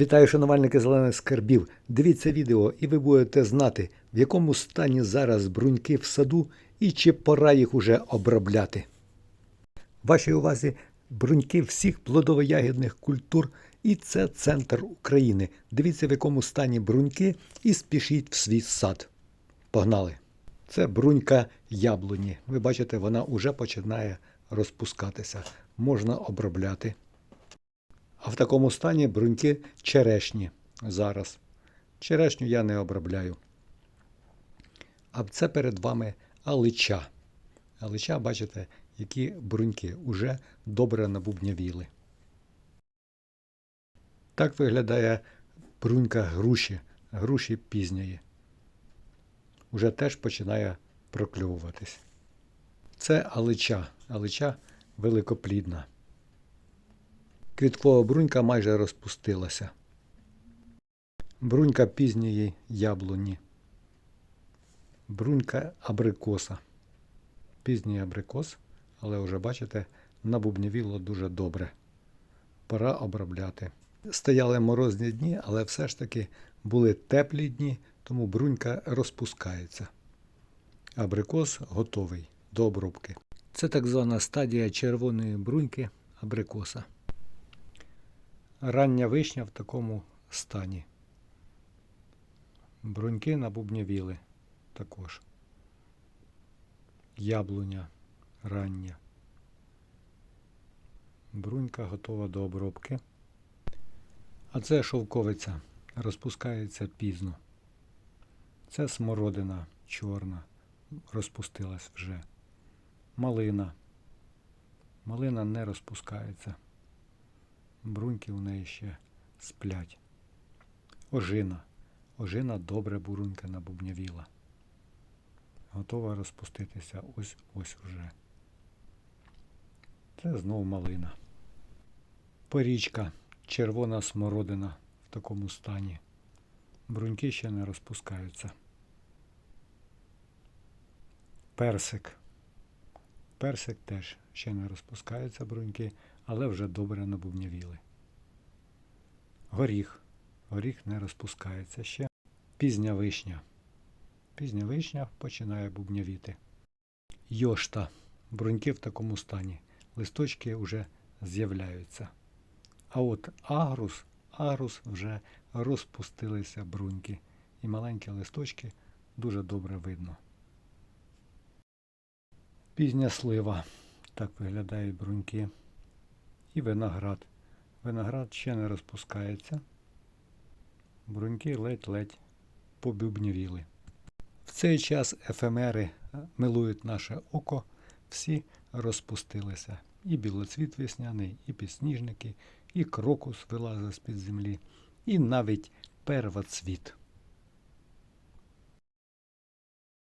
Вітаю, шанувальники зелених скарбів. Дивіться відео, і ви будете знати, в якому стані зараз бруньки в саду і чи пора їх уже обробляти. Вашій увазі бруньки всіх плодово-ягідних культур, і це центр України. Дивіться, в якому стані бруньки, і спішіть в свій сад. Погнали! Це брунька яблуні. Ви бачите, вона вже починає розпускатися. Можна обробляти. А в такому стані бруньки черешні зараз. Черешню я не обробляю. А це перед вами алича. Алича, бачите, які бруньки уже добре набубнявіли. Так виглядає брунька груші, груші пізньої. Уже теж починає прокльовуватись. Це алича, алича великоплідна. Квіткова брунька майже розпустилася. Брунька пізньої яблуні. Брунька абрикоса. Пізній абрикос, але вже бачите, набубнявіло дуже добре. Пора обробляти. Стояли морозні дні, але все ж таки були теплі дні, тому брунька розпускається. Абрикос готовий до обробки. Це так звана стадія червоної бруньки абрикоса. Рання вишня в такому стані. Бруньки набубнявіли також. Яблуня рання. Брунька готова до обробки. А це шовковиця розпускається пізно. Це смородина чорна, розпустилась вже. Малина. Малина не розпускається. Бруньки у неї ще сплять. Ожина. Ожина добре бурунька набубнявіла. Готова розпуститися ось ось уже. Це знов малина. Порічка. Червона смородина в такому стані. Бруньки ще не розпускаються. Персик. Персик теж ще не розпускаються бруньки, але вже добре набубнявіли. Горіх. Горіх не розпускається ще. Пізня вишня. Пізня вишня починає бубнявіти. Йошта. Бруньки в такому стані. Листочки вже з'являються. А от агрус, агрус вже розпустилися бруньки. І маленькі листочки дуже добре видно. Пізня слива. Так виглядають бруньки. І виноград. Виноград ще не розпускається. Бруньки ледь-ледь побюбнявіли. В цей час ефемери милують наше око, всі розпустилися. І білоцвіт весняний, і підсніжники, і крокус вилазить з-під землі, і навіть первоцвіт.